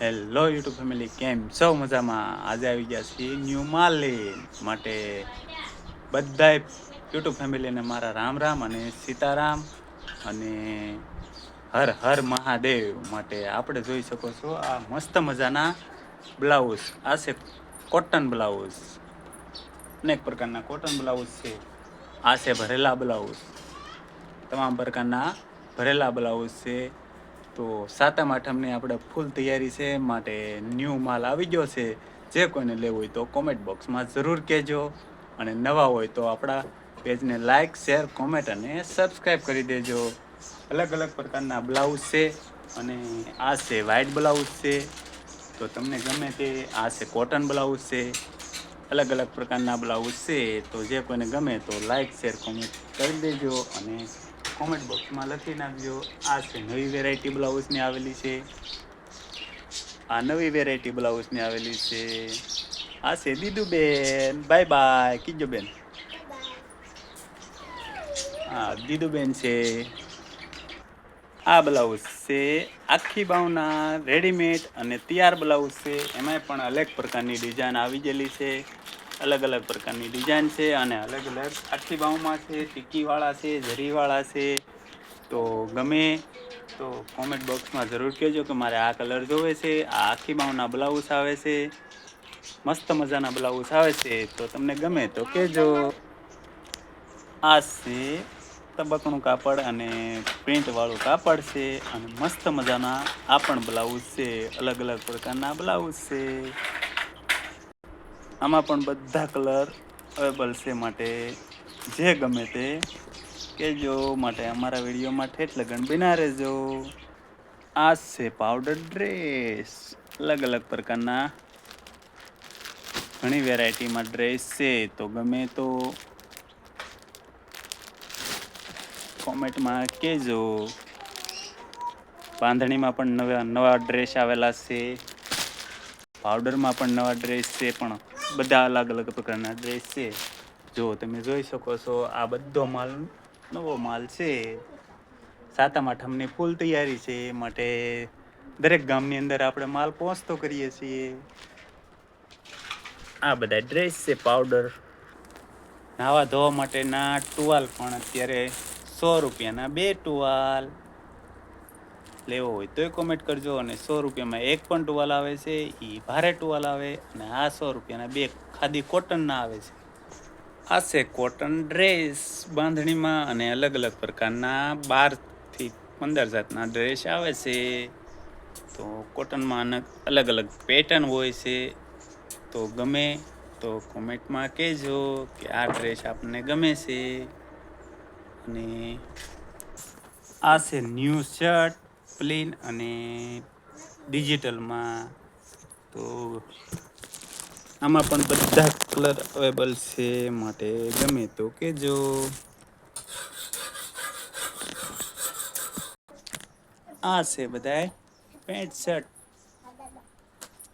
Hello YouTube family કેમ સૌ મજામાં. આજે આવી ગયા છીએ ન્યૂ માલી માટે બધાય યુટ્યુબ ફેમિલીને મારા રામ રામ અને સીતારામ અને હર હર મહાદેવ માટે આપણે જોઈ શકો છો આ મસ્ત મજાના બ્લાઉઝ આ છે કોટન બ્લાઉઝ અનેક પ્રકારના કોટન બ્લાઉઝ છે. આ છે ભરેલા બ્લાઉઝ તમામ પ્રકારના ભરેલા બ્લાઉઝ છે. તો સાતમ, આઠમની આપણે ફૂલ તૈયારી છે, માટે ન્યૂ માલ આવી ગયો છે. જે કોઈને લેવું હોય તો કોમેન્ટ બોક્સમાં જરૂર કહેજો. અને નવા હોય તો આપણા પેજને લાઈક શેર કોમેન્ટ અને સબસ્ક્રાઈબ કરી દેજો. અલગ અલગ પ્રકારના બ્લાઉઝ છે અને આ છે વ્હાઇટ બ્લાઉઝ છે. તો તમને ગમે તે, આ છે કોટન બ્લાઉઝ છે. અલગ અલગ પ્રકારના બ્લાઉઝ છે. તો જે કોઈને ગમે તો લાઈક શેર કોમેન્ટ કરી દેજો અને કોમેન્ટ બોક્સમાં લખી નાખજો. આ છે નવી વેરાયટી બ્લાઉઝની આવેલી છે. આ નવી વેરાયટી બ્લાઉઝની આવેલી છે. આ છે દીદુબેન. બાય બાય કીજો બેન હા, દીદુબેન છે. આ બ્લાઉઝ છે આખી બાઉના રેડીમેડ અને તૈયાર બ્લાઉઝ છે. એમાંય પણ અલગ પ્રકારની ડિઝાઇન આવી ગયેલી છે. અલગ અલગ પ્રકારની ડિઝાઇન છે અને અલગ અલગ આખી બાવમાં છે, ટીકીવાળા છે, ઝરીવાળા છે. તો ગમે તો કોમેન્ટ બોક્સમાં જરૂર કહેજો કે મારે આ કલર જોવે છે, આ આખી બાવના બ્લાઉઝ આવે છે, મસ્ત મજાના બ્લાઉઝ આવે છે. તો તમને ગમે તો કહેજો. આ છે તબકણું કાપડ અને પ્રિન્ટ વાળું કાપડ છે અને મસ્ત મજાના આ પણ બ્લાઉઝ છે, અલગ અલગ પ્રકારના બ્લાઉઝ છે. આમાં પણ બધા કલર અવેલેબલ છે માટે જે ગમે તે કહેજો. માટે અમારા વિડીયોમાં ઠેઠ લગન બિના રહેજો. આ છે પાવડર ડ્રેસ અલગ અલગ પ્રકારના ઘણી વેરાયટીમાં ડ્રેસ છે. તો ગમે તો કોમેન્ટમાં કહેજો. બાંધણીમાં પણ નવા નવા ડ્રેસ આવેલા છે. પાવડરમાં પણ નવા ડ્રેસ છે, પણ બધા અલગ અલગ પ્રકારના ડ્રેસ છે. જો તમે જોઈ શકો છો, આ બધો માલ, નવો માલ છે. સાતમ, આઠમની ફૂલ તૈયારી છે. માટે દરેક ગામની અંદર આપણે માલ પહોંચતો કરીએ છીએ. આ બધા ડ્રેસ છે પાવડર નાવા ધોવા માટેના ટુવાલ પણ અત્યારે સો રૂપિયાના, બે ટુવાલ. લેવો હોય તોય કોમેન્ટ કરજો અને સો રૂપિયામાં એક પણ ટુવાલ આવે છે એ ભારે ટુવાલ આવે અને આ સો રૂપિયાના બે ખાદી કોટનના આવે છે. આ છે કોટન ડ્રેસ બાંધણીમાં અને અલગ અલગ પ્રકારના બારથી પંદર જાતના ડ્રેસ આવે છે. તો કોટનમાં અલગ અલગ પેટર્ન હોય છે. તો ગમે તો કોમેન્ટમાં કહેજો કે આ ડ્રેસ આપણને ગમે છે. અને આ છે ન્યૂ શર્ટ. પ્લેન અને ડિજિટલમાં તો આમાં પણ બધા કલર અવેલેબલ છે માટે ગમે તો કેજો. આ છે બધાય પેન્ટ શર્ટ.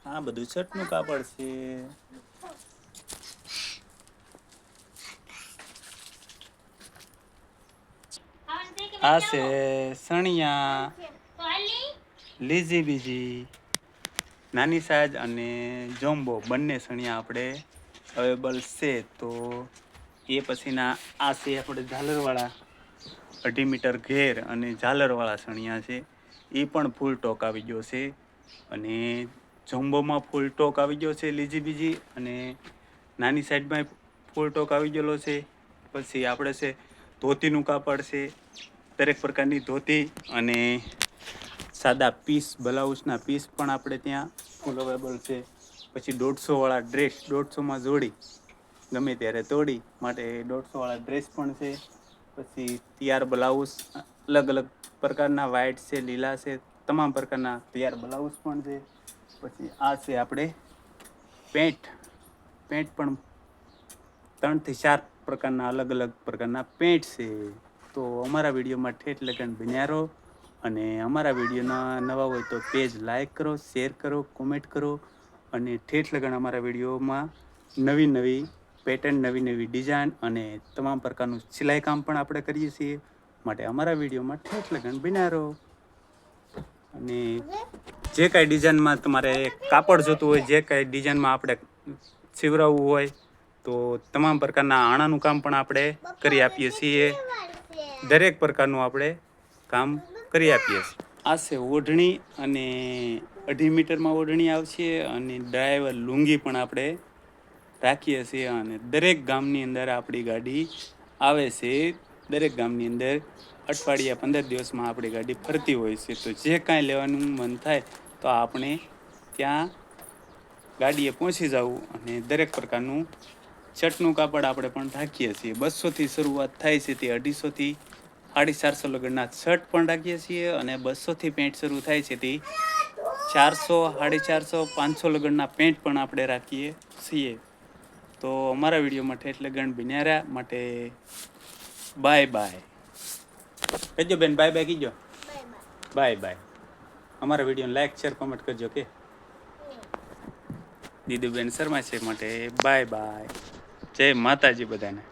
આ બધું શર્ટનું કાપડ છે. આ છે સણિયા. લીઝી બીજી. નાની સાઈઝ અને જોમ્બો, બંને સણિયા આપણે અવેલેબલ છે તો એ પછીના આ છે આપણે ઝાલરવાળા, અઢી મીટર ઘેર અને ઝાલરવાળા સણિયા છે. એ પણ ફૂલ ટોક આવી ગયો છે અને જોમ્બોમાં ફૂલ ટોક આવી ગયો છે લીજી બીજી અને નાની સાઈડમાં ફૂલ ટોક આવી ગયેલો છે. પછી આપણે છે ધોતીનું કાપડ છે. દરેક પ્રકારની ધોતી અને સાદા પીસ, બ્લાઉઝના પીસ પણ આપણે ત્યાં ફૂલ અવેલેબલ છે. પછી દોઢસોવાળા ડ્રેસ, દોઢસોમાં જોડી. ગમે ત્યારે તોડી, માટે દોઢસોવાળા ડ્રેસ પણ છે. પછી તૈયાર બ્લાઉઝ, અલગ અલગ પ્રકારના વ્હાઇટ છે, લીલા છે, તમામ પ્રકારના તૈયાર બ્લાઉઝ પણ છે. પછી આ છે આપણે પેન્ટ. પેન્ટ પણ ત્રણથી ચાર પ્રકારના અલગ અલગ પ્રકારના પેન્ટ છે. તો અમારા વિડીયોમાં ઠેઠ લગન બન્યા અને અમારા વિડીયોના નવા હોય તો પેજ લાઇક કરો, શેર કરો, કોમેન્ટ કરો અને ઠેઠ લગન અમારા વિડીયોમાં નવી નવી પેટર્ન નવી નવી ડિઝાઇન અને તમામ પ્રકારનું સિલાઈ કામ પણ આપણે કરીએ છીએ. માટે અમારા વિડીયોમાં ઠેઠ લગન બિનારો અને જે કાંઈ ડિઝાઇનમાં તમારે કાપડ જોતું હોય, જે કાંઈ ડિઝાઇનમાં આપણે સીવરાવવું હોય, તો તમામ પ્રકારના આણાનું કામ પણ આપણે કરી આપીએ છીએ. દરેક પ્રકારનું આપણે કામ કરી આપીએ છીએ. આ છે ઓઢણી અને અઢી મીટરમાં ઓઢણી આવશે અને ડ્રાઈવર લુંગી પણ આપણે રાખીએ છીએ અને દરેક ગામની અંદર આપણી ગાડી આવે છે. દરેક ગામની અંદર અઠવાડિયા પંદર દિવસમાં આપણી ગાડી ફરતી હોય છે. તો જે કાંઈ લેવાનું મન થાય તો આપણે ત્યાં ગાડીએ પહોંચી જવું અને દરેક પ્રકારનું ચટનું કાપડ આપણે પણ રાખીએ છીએ. બસોથી શરૂઆત થાય છે તે અઢીસોથી સાડી ચારસો લગનના શર્ટ પણ રાખીએ છીએ અને બસોથી પેન્ટ શરૂ થાય છે તે. ચારસો સાડી ચારસો પાંચસો લગનના પેન્ટ પણ આપણે રાખીએ છીએ. તો અમારા વીડિયો માટે એટલે ગણ બિનારા માટે બાય બાય. કહેજો બેન, બાય બાય કીજો બાય બાય. અમારા વિડીયોને લાઈક શેર કોમેન્ટ કરજો કે દીદીબેન શર્મા છે માટે બાય બાય. જય માતાજી બધાને.